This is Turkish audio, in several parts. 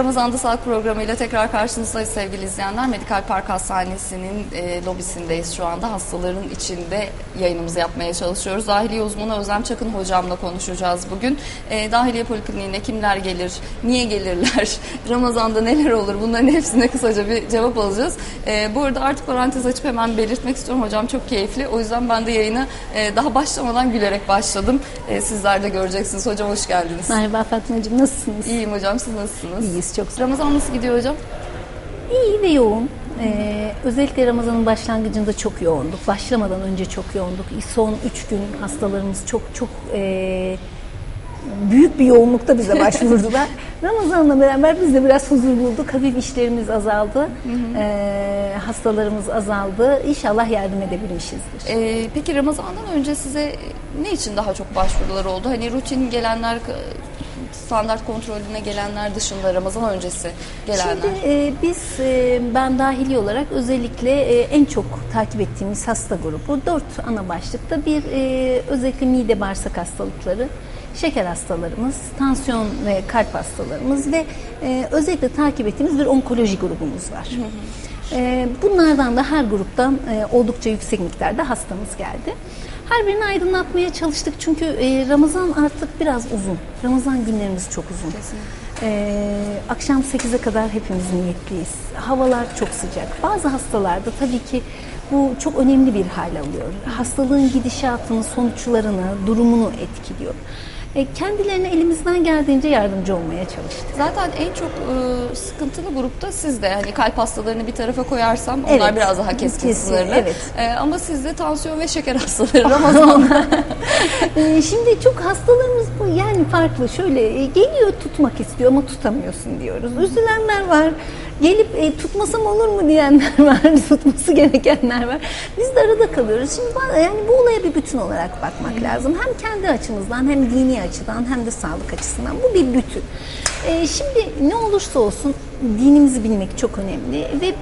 Ramazan'da sağlık programıyla tekrar karşınızdayız sevgili izleyenler. Medikal Park Hastanesi'nin e, lobisindeyiz şu anda. Hastaların içinde yayınımızı yapmaya çalışıyoruz. Dahiliye uzmanı Özlem Çakın hocamla konuşacağız bugün. E, Dahiliye Polikliniğine kimler gelir, niye gelirler, Ramazan'da neler olur bunların hepsine kısaca bir cevap alacağız. E, bu arada artık parantez açıp hemen belirtmek istiyorum hocam çok keyifli. O yüzden ben de yayına e, daha başlamadan gülerek başladım. E, sizler de göreceksiniz. Hocam hoş geldiniz. Merhaba Fatmacığım nasılsınız? İyiyim hocam siz nasılsınız? İyiyiz çok sağ Ramazan nasıl gidiyor hocam? İyi ve yoğun. Ee, özellikle Ramazan'ın başlangıcında çok yoğunduk. Başlamadan önce çok yoğunduk. Son üç gün hastalarımız çok çok e, büyük bir yoğunlukta bize başvurdular. Ramazan'la beraber biz de biraz huzur bulduk. Hafif işlerimiz azaldı. Ee, hastalarımız azaldı. İnşallah yardım edebilmişizdir. Ee, peki Ramazan'dan önce size ne için daha çok başvurular oldu? Hani rutin gelenler, standart kontrolüne gelenler dışında Ramazan öncesi gelenler. Şimdi e, biz e, ben dahili olarak özellikle e, en çok takip ettiğimiz hasta grubu dört ana başlıkta bir e, özellikle mide bağırsak hastalıkları, şeker hastalarımız, tansiyon ve kalp hastalarımız ve e, özellikle takip ettiğimiz bir onkoloji grubumuz var. E, bunlardan da her gruptan e, oldukça yüksek miktarda hastamız geldi. Her birini aydınlatmaya çalıştık çünkü e, Ramazan artık biraz uzun. Ramazan günlerimiz çok uzun. Ee, akşam 8'e kadar hepimiz niyetliyiz. Havalar çok sıcak. Bazı hastalarda tabii ki bu çok önemli bir hal alıyor. Hastalığın gidişatını, sonuçlarını, durumunu etkiliyor. E, kendilerine elimizden geldiğince yardımcı olmaya çalıştık. Zaten en çok e, sıkıntılı grupta siz de hani kalp hastalarını bir tarafa koyarsam onlar Evet. biraz daha keskin Kesin, sınırlı. evet. E, ama sizde tansiyon ve şeker hastaları Ramazan'da. Ee, Şimdi çok hastalarımız bu yani farklı. Şöyle e, geliyor tutmak istiyor ama tutamıyorsun diyoruz. Üzülenler var. Gelip e, tutmasam olur mu diyenler var. Tutması gerekenler var. Biz de arada kalıyoruz. Şimdi yani bu olaya bir bütün olarak bakmak lazım. Hem kendi açımızdan hem dini açıdan hem de sağlık açısından. Bu bir bütün. E, şimdi ne olursa olsun dinimizi bilmek çok önemli ve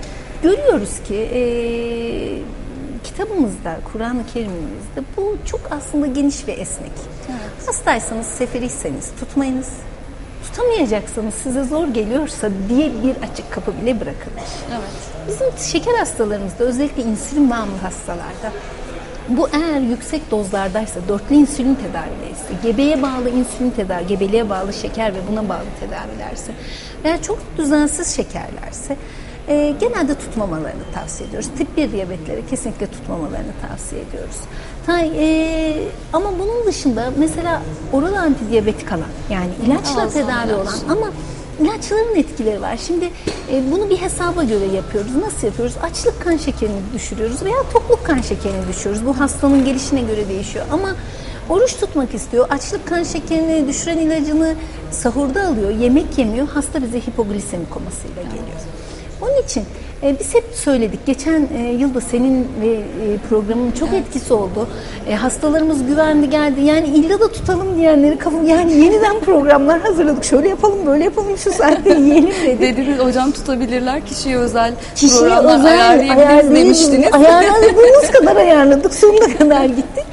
görüyoruz ki e, kitabımızda, Kur'an-ı Kerim'imizde bu çok aslında geniş ve esnek. Hastaysanız, seferiyseniz tutmayınız. Tutamayacaksanız, size zor geliyorsa diye bir açık kapı bile bırakılır. evet. Bizim şeker hastalarımızda özellikle insülin bağımlı hastalarda bu eğer yüksek dozlardaysa, dörtlü insülin tedavilerse, gebeye bağlı insülin tedavi, gebeliğe bağlı şeker ve buna bağlı tedavilerse veya çok düzensiz şekerlerse e, genelde tutmamalarını tavsiye ediyoruz. Tip 1 diyabetlere kesinlikle tutmamalarını tavsiye ediyoruz. Ta, e, ama bunun dışında mesela oral antidiyabetik alan yani ilaçla Ağız tedavi olan ama ilaçların etkileri var. Şimdi e, bunu bir hesaba göre yapıyoruz. Nasıl yapıyoruz? Açlık kan şekerini düşürüyoruz veya tokluk kan şekerini düşürüyoruz. Bu hastanın gelişine göre değişiyor. Ama oruç tutmak istiyor. Açlık kan şekerini düşüren ilacını sahurda alıyor. Yemek yemiyor. Hasta bize hipoglisemi komasıyla geliyor. Onun için e, biz hep söyledik. Geçen e, yılda senin ve e, programın çok etkisi oldu. E, hastalarımız güvendi geldi. Yani illa da tutalım diyenleri kafam yani yeniden programlar hazırladık. Şöyle yapalım, böyle yapalım, şu saatte yiyelim dedik. Dediniz hocam tutabilirler kişiye özel Kişiye programlar özel ayarlayabiliriz. demiştiniz. Ayarladığımız kadar ayarladık. Sonuna kadar gittik.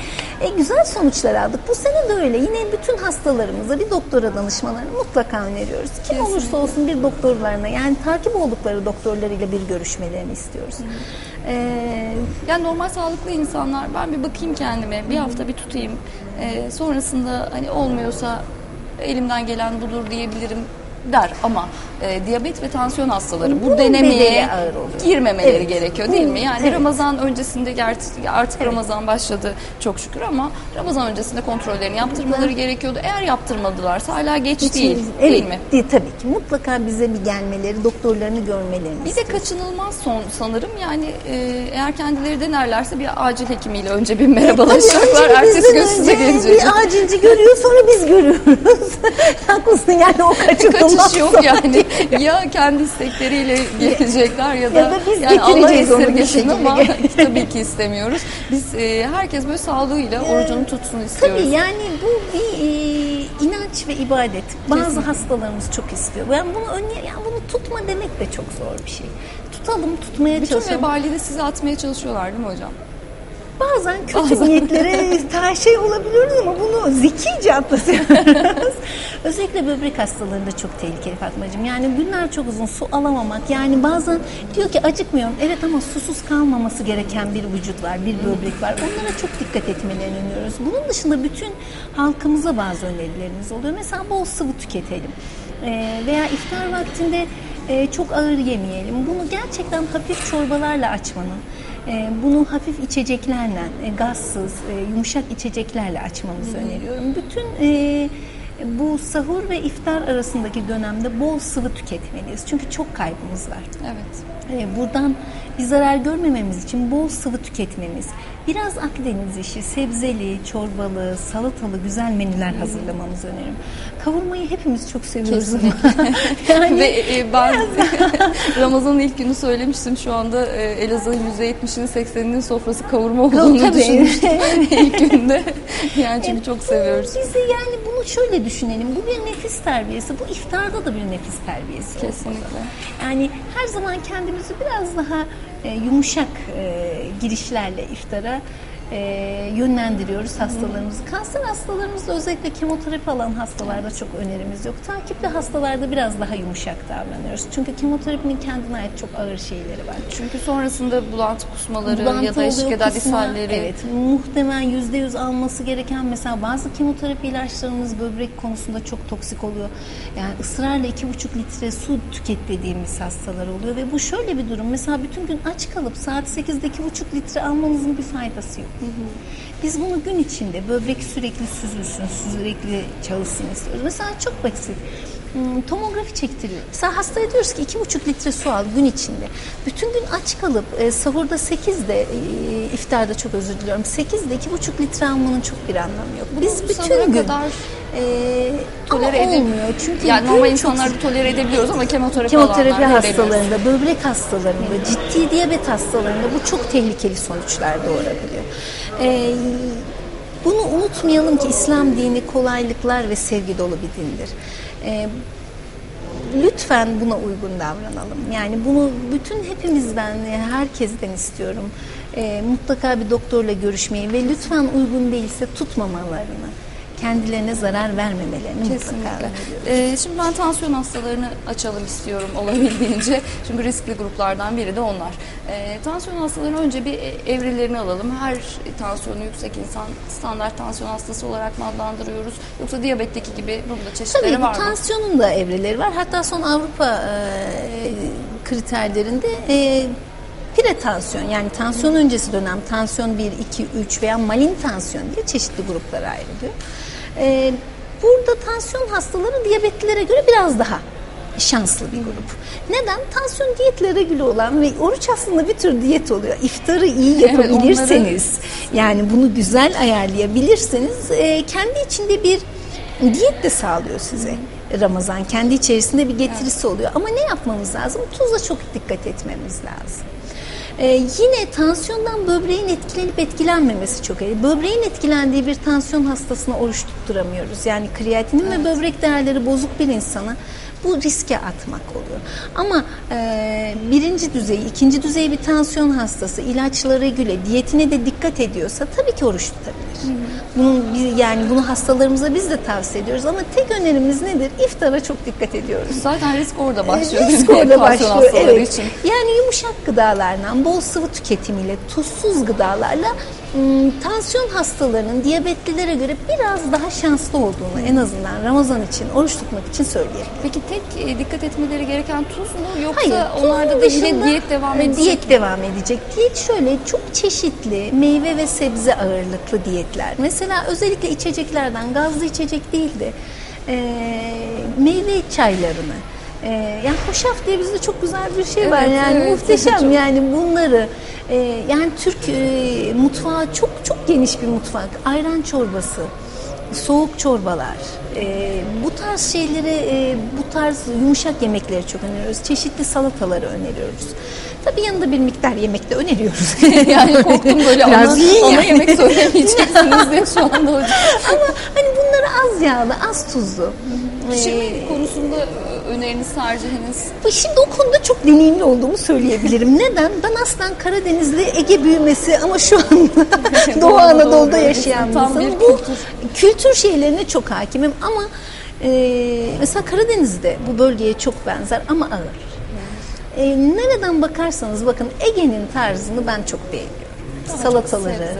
E, güzel sonuçlar aldık. Bu sene de öyle. Yine bütün hastalarımıza bir doktora danışmalarını mutlaka öneriyoruz. Kim olursa olsun bir doktorlarına yani takip oldukları doktorlarıyla bir görüşmelerini istiyoruz. E, Yani normal sağlıklı insanlar ben bir bakayım kendime bir hafta bir tutayım Ee, sonrasında hani olmuyorsa elimden gelen budur diyebilirim der ama e, diyabet ve tansiyon hastaları bu Bunun denemeye bedeli ağır oluyor. girmemeleri Evet. gerekiyor değil mi? Yani evet. Ramazan öncesinde gerçi artık Ramazan başladı çok şükür ama Ramazan öncesinde kontrollerini yaptırmaları gerekiyordu. Eğer yaptırmadılarsa hala geç değil evet, değil mi? değil, tabii ki. Mutlaka bize bir gelmeleri, doktorlarını görmelerini Bir de kaçınılmaz son sanırım yani e, eğer kendileri denerlerse bir acil hekimiyle önce bir merhabalaşacaklar. Ertesi gün size gelecek. Bir acilci görüyor sonra biz görüyoruz. Haklısın yani o kaçınılmaz. Kaçış yok yani. ya kendi istekleriyle gelecekler ya da, Ya da biz yani Allah esirgesin ama tabii ki istemiyoruz. Biz e, herkes böyle sağlığıyla orucunu tutsun istiyoruz. Tabii yani bu bir e, inanç ve ibadet. Bazı Kesinlikle. hastalarımız çok istiyor. Ben bunu önle, yani bunu tutma demek de çok zor bir şey. Tutalım, tutmaya Bütün çalışalım. vebali de size atmaya çalışıyorlar değil mi hocam? Bazen kötü niyetlere ta şey olabiliyoruz ama bunu zekice atlatıyoruz. Özellikle böbrek hastalarında çok tehlikeli Fatmacığım. Yani günler çok uzun su alamamak. Yani bazen diyor ki acıkmıyorum. Evet ama susuz kalmaması gereken bir vücut var, bir böbrek var. Onlara çok dikkat etmelerini öneriyoruz. Bunun dışında bütün halkımıza bazı önerilerimiz oluyor. Mesela bol sıvı tüketelim. Ee, veya iftar vaktinde e, çok ağır yemeyelim. Bunu gerçekten hafif çorbalarla açmanın, e, bunu hafif içeceklerle, e, gazsız, e, yumuşak içeceklerle açmamızı öneriyorum. Bütün e, bu sahur ve iftar arasındaki dönemde bol sıvı tüketmeliyiz. Çünkü çok kaybımız var. Evet. E, Buradan bir zarar görmememiz için bol sıvı tüketmemiz, biraz Akdeniz işi, sebzeli, çorbalı, salatalı güzel menüler hazırlamamızı öneririm. Kavurmayı hepimiz çok seviyoruz ama yani Ve e, ben Ramazan'ın ilk günü söylemiştim şu anda e, Elazığ'ın %70'inin 80'inin sofrası kavurma olduğunu Tabii. düşünmüştüm ilk günde. Yani çünkü çok seviyoruz. Bizi yani bunu şöyle düşünelim. Bu bir nefis terbiyesi. Bu iftarda da bir nefis terbiyesi. Kesinlikle. Yani her zaman kendimizi biraz daha e, yumuşak e, girişlerle iftara e, yönlendiriyoruz hastalarımızı. Kanser hastalarımızda özellikle kemoterapi alan hastalarda çok önerimiz yok. Takipli hastalarda biraz daha yumuşak davranıyoruz. Çünkü kemoterapinin kendine ait çok ağır şeyleri var. Çünkü sonrasında bulantı kusmaları Bulantı ya da eşlik eden. Evet, muhtemelen yüzde yüz alması gereken mesela bazı kemoterapi ilaçlarımız böbrek konusunda çok toksik oluyor. Yani ısrarla iki buçuk litre su tüket dediğimiz hastalar oluyor ve bu şöyle bir durum. Mesela bütün gün aç kalıp saat 8'de iki buçuk litre almanızın bir faydası yok. Biz bunu gün içinde böbrek sürekli süzülsün, sürekli çalışsın istiyoruz. Mesela çok basit. Hmm, Tomografi çektiriyor. Mesela hastaya diyoruz ki iki buçuk litre su al gün içinde. Bütün gün aç kalıp e, sahurda 8'de e, iftarda çok özür diliyorum. 8'de iki buçuk litre almanın çok bir anlamı yok. Biz Bu bütün gün kadar e, tolere ama olmuyor. Çünkü Yani normal çok insanlar da tolere edebiliyoruz ama kemoterapi, Kemoterapi hastalarında, böbrek hastalarında, ciddi diyabet hastalarında bu çok tehlikeli sonuçlar doğurabiliyor. Ee, bunu unutmayalım ki İslam dini kolaylıklar ve sevgi dolu bir dindir. Ee, lütfen buna uygun davranalım. Yani bunu bütün hepimizden, herkesten istiyorum. Ee, mutlaka bir doktorla görüşmeyi ve lütfen uygun değilse tutmamalarını, kendilerine zarar vermemelerini mutlaka Kesinlikle. öneriyorum. Ee, şimdi ben tansiyon hastalarını açalım istiyorum olabildiğince. Çünkü riskli gruplardan biri de onlar. Ee, tansiyon hastalarının önce bir evrelerini alalım. Her tansiyonu yüksek insan standart tansiyon hastası olarak mı adlandırıyoruz? Yoksa diyabetteki gibi bunun da çeşitleri Tabii var mı? tansiyonun da evreleri var. Hatta son Avrupa e, kriterlerinde e, pretansiyon yani tansiyon öncesi dönem tansiyon 1, 2, 3 veya malin tansiyon diye çeşitli gruplara ayrılıyor. E, burada tansiyon hastaları diyabetlilere göre biraz daha şanslı bir grup. Neden? Tansiyon diyetle regüle olan ve oruç aslında bir tür diyet oluyor. İftarı iyi Evet, yapabilirseniz yani bunu güzel ayarlayabilirseniz e, kendi içinde bir diyet de sağlıyor size. Ramazan kendi içerisinde bir getirisi oluyor. Ama ne yapmamız lazım? Tuza çok dikkat etmemiz lazım. Ee, yine tansiyondan böbreğin etkilenip etkilenmemesi çok önemli. Böbreğin etkilendiği bir tansiyon hastasına oruç tutturamıyoruz. Yani kreatinin ve böbrek değerleri bozuk bir insana bu riske atmak oluyor. Ama e, birinci düzey, ikinci düzey bir tansiyon hastası ilaçla regüle, diyetine de dikkat ediyorsa tabii ki oruç tutabilir. Bunun bir, yani bunu hastalarımıza biz de tavsiye ediyoruz ama tek önerimiz nedir? İftara çok dikkat ediyoruz. Zaten risk orada başlıyor. Risk orada başlıyor. Evet. için. Yani yumuşak gıdalarla, bol sıvı tüketimiyle, tuzsuz gıdalarla tansiyon hastalarının diyabetlilere göre biraz daha şanslı olduğunu en azından Ramazan için, oruç tutmak için söyleyelim. Peki tek e, dikkat etmeleri gereken tuz mu yoksa Hayır, onlarda da yine diyet devam e, edecek Diyet mi? devam edecek. Diyet şöyle çok çeşitli meyve ve sebze ağırlıklı diyetler. Mesela özellikle içeceklerden gazlı içecek değil de e, meyve çaylarını. E, yani hoşaf diye bizde çok güzel bir şey var. Evet, yani evet, muhteşem. Çok. yani bunları e, yani Türk e, mutfağı çok çok geniş bir mutfak. Ayran çorbası soğuk çorbalar, e, bu tarz şeyleri, e, bu tarz yumuşak yemekleri çok öneriyoruz. Çeşitli salataları öneriyoruz. Tabii yanında bir miktar yemek de öneriyoruz. yani korktum böyle ana yani. yemek söylemeyeceksiniz diye şu anda hocam. Ama hani bunları az yağlı, az tuzlu. Pişirme Ee, konusunda öneriniz, tercihiniz Şimdi o konuda çok deneyimli olduğumu söyleyebilirim. Neden? Ben aslen Karadenizli Ege büyümesi ama şu anda Doğu Doğu Anadolu Anadolu'da yaşayan bir insanım. Bu kültür. şeylerine çok hakimim ama e, mesela Karadeniz'de bu bölgeye çok benzer ama ağır. E, nereden bakarsanız bakın Ege'nin tarzını ben çok beğeniyorum. Salataları,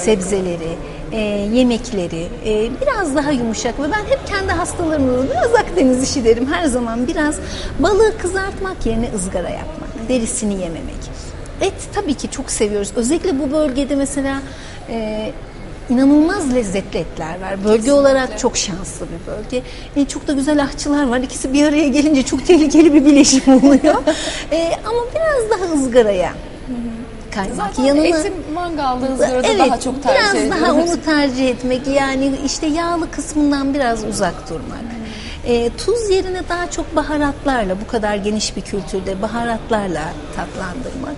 sebzeleri, e, yemekleri e, biraz daha yumuşak ve ben hep kendi hastalarımda biraz Akdeniz işi derim her zaman biraz balığı kızartmak yerine ızgara yapmak, derisini yememek. Et tabii ki çok seviyoruz. Özellikle bu bölgede mesela e, inanılmaz lezzetli etler var. Bölge olarak çok şanslı bir bölge. E, çok da güzel ahçılar var. İkisi bir araya gelince çok tehlikeli bir bileşim oluyor. E, ama biraz daha ızgaraya kaymak. zaten Yanına- etin mangalda ızgarada Evet, daha çok tercih biraz ediyoruz. daha onu tercih etmek yani işte yağlı kısmından biraz uzak durmak. E, tuz yerine daha çok baharatlarla bu kadar geniş bir kültürde baharatlarla tatlandırmak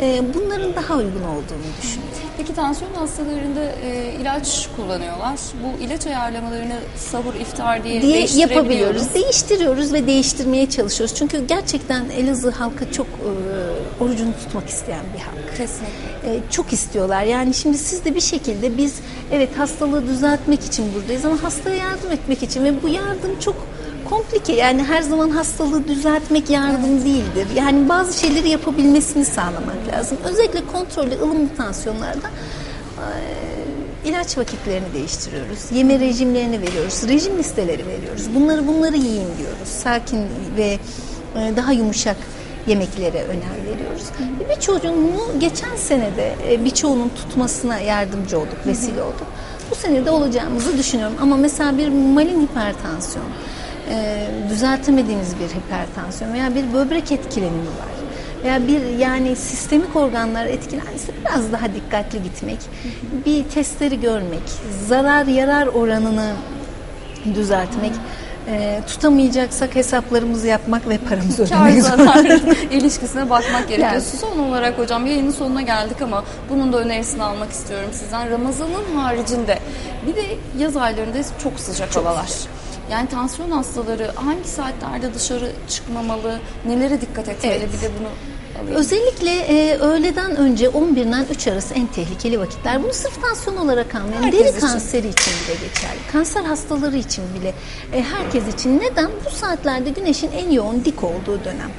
e, bunların daha uygun olduğunu düşünüyorum. Peki tansiyon hastalarında e, ilaç kullanıyorlar. Bu ilaç ayarlamalarını sahur, iftar diye, diye yapabiliyoruz. Değiştiriyoruz ve değiştirmeye çalışıyoruz. Çünkü gerçekten Elazığ halkı çok e, orucunu tutmak isteyen bir halk. Kesinlikle. E, çok istiyorlar. Yani şimdi siz de bir şekilde biz evet hastalığı düzeltmek için buradayız ama hastaya yardım etmek için ve bu yardım çok komplike. Yani her zaman hastalığı düzeltmek yardım değildir. Yani bazı şeyleri yapabilmesini sağlamak lazım. Özellikle kontrollü ılımlı tansiyonlarda e, ilaç vakitlerini değiştiriyoruz. Yeme rejimlerini veriyoruz. Rejim listeleri veriyoruz. Bunları bunları yiyin diyoruz. Sakin ve e, daha yumuşak yemeklere önem veriyoruz. Bir çocuğunu geçen senede e, birçoğunun tutmasına yardımcı olduk, vesile olduk. Bu sene de olacağımızı düşünüyorum. Ama mesela bir malin hipertansiyon, e, düzeltemediğimiz bir hipertansiyon veya bir böbrek etkilenimi var veya bir yani sistemik organlar etkilendiyse biraz daha dikkatli gitmek, bir testleri görmek, zarar yarar oranını düzeltmek, e, tutamayacaksak hesaplarımızı yapmak ve paramızı ödemek zarar ilişkisine bakmak gerekiyor. Yani. Son olarak hocam yayının sonuna geldik ama bunun da önerisini almak istiyorum sizden. Ramazan'ın haricinde bir de yaz aylarında çok sıcak havalar. Yani tansiyon hastaları hangi saatlerde dışarı çıkmamalı, nelere dikkat etmeli Evet. bir de bunu alayım. Özellikle e, öğleden önce 11'den 3 arası en tehlikeli vakitler. Bunu sırf tansiyon olarak. Herkes Deri için. kanseri için bile geçerli. Kanser hastaları için bile e, herkes için. Neden? Bu saatlerde güneşin en yoğun dik olduğu dönem.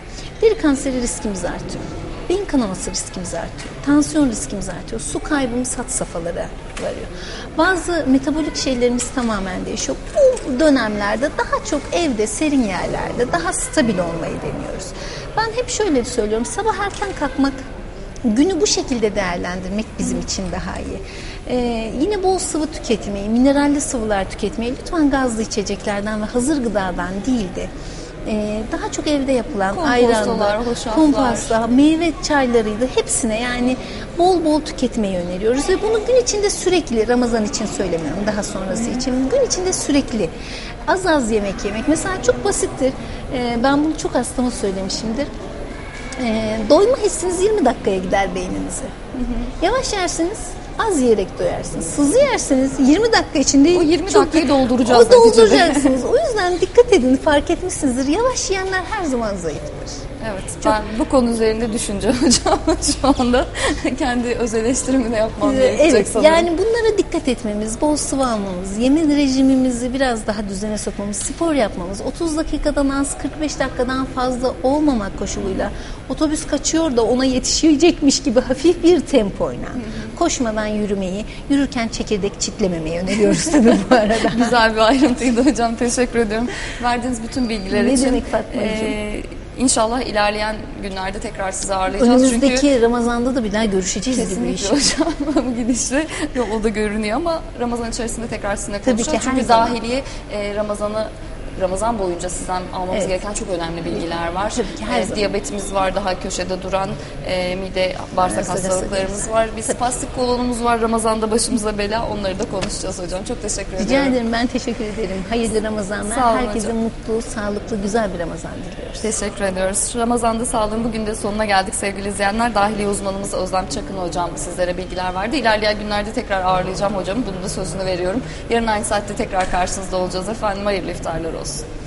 Deri kanseri riskimiz artıyor. Beyin kanaması riskimiz artıyor. Tansiyon riskimiz artıyor. Su kaybımız hat safhalara varıyor. Bazı metabolik şeylerimiz tamamen değişiyor. Bu dönemlerde daha çok evde, serin yerlerde daha stabil olmayı deniyoruz. Ben hep şöyle söylüyorum. Sabah erken kalkmak günü bu şekilde değerlendirmek bizim için daha iyi. Ee, yine bol sıvı tüketmeyi, mineralli sıvılar tüketmeyi lütfen gazlı içeceklerden ve hazır gıdadan değil de e, daha çok evde yapılan ayranlar, kompasta, meyve çaylarıydı hepsine yani bol bol tüketmeyi öneriyoruz. Ve bunu gün içinde sürekli Ramazan için söylemiyorum daha sonrası için. Gün içinde sürekli az az yemek yemek. Mesela çok basittir. Ee, ben bunu çok hastama söylemişimdir. Ee, doyma hissiniz 20 dakikaya gider beyninize. Yavaş yersiniz, az yiyerek doyarsınız. Hızlı yerseniz 20 dakika içinde O 20 çok- dakikayı dolduracağız O dolduracaksınız. o yüzden dikkat edin, fark etmişsinizdir. Yavaş yiyenler her zaman zayıftır. Evet, ben bu konu üzerinde düşüneceğim hocam şu anda. Kendi öz eleştirimi de yapmam gerekecek Evet, sanırım. yani bunlara dikkat etmemiz, bol sıvı almamız, yeme rejimimizi biraz daha düzene sokmamız, spor yapmamız, 30 dakikadan az, 45 dakikadan fazla olmamak koşuluyla otobüs kaçıyor da ona yetişecekmiş gibi hafif bir tempoyla koşmadan yürümeyi, yürürken çekirdek çitlememeyi öneriyoruz tabii bu arada. Güzel bir ayrıntıydı hocam. Teşekkür ediyorum. Verdiğiniz bütün bilgiler Ne için. demek Fatmacığım? Ee, İnşallah ilerleyen günlerde tekrar sizi ağırlayacağız. Önümüzdeki Çünkü Ramazan'da da bir daha görüşeceğiz gibi kesinlikle iş. hocam bu gidişle yol o da görünüyor ama Ramazan içerisinde tekrar sizinle Tabii konuşacağız. ki, Çünkü zaman. dahiliye e, Ramazan'ı Ramazan boyunca sizden almamız Evet. gereken çok önemli bilgiler var. Tabii ki, her E, zaman. diyabetimiz var, daha köşede duran e, mide, bağırsak hastalıklarımız var. Bir spastik kolonumuz var. Ramazan'da başımıza bela. Onları da konuşacağız hocam. Çok teşekkür Rica ediyorum. ederim. Ben teşekkür ederim. Hayırlı Ramazanlar. Sağ olun Herkese hocam. mutlu, sağlıklı, güzel bir Ramazan diliyoruz. Teşekkür ediyoruz. Ramazan'da sağlığın bugün de sonuna geldik sevgili izleyenler. Dahiliye uzmanımız Özlem Çakın hocam sizlere bilgiler verdi. İlerleyen günlerde tekrar ağırlayacağım hocamı. Bunun da sözünü veriyorum. Yarın aynı saatte tekrar karşınızda olacağız efendim. Hayırlı iftarlar olsun. skills.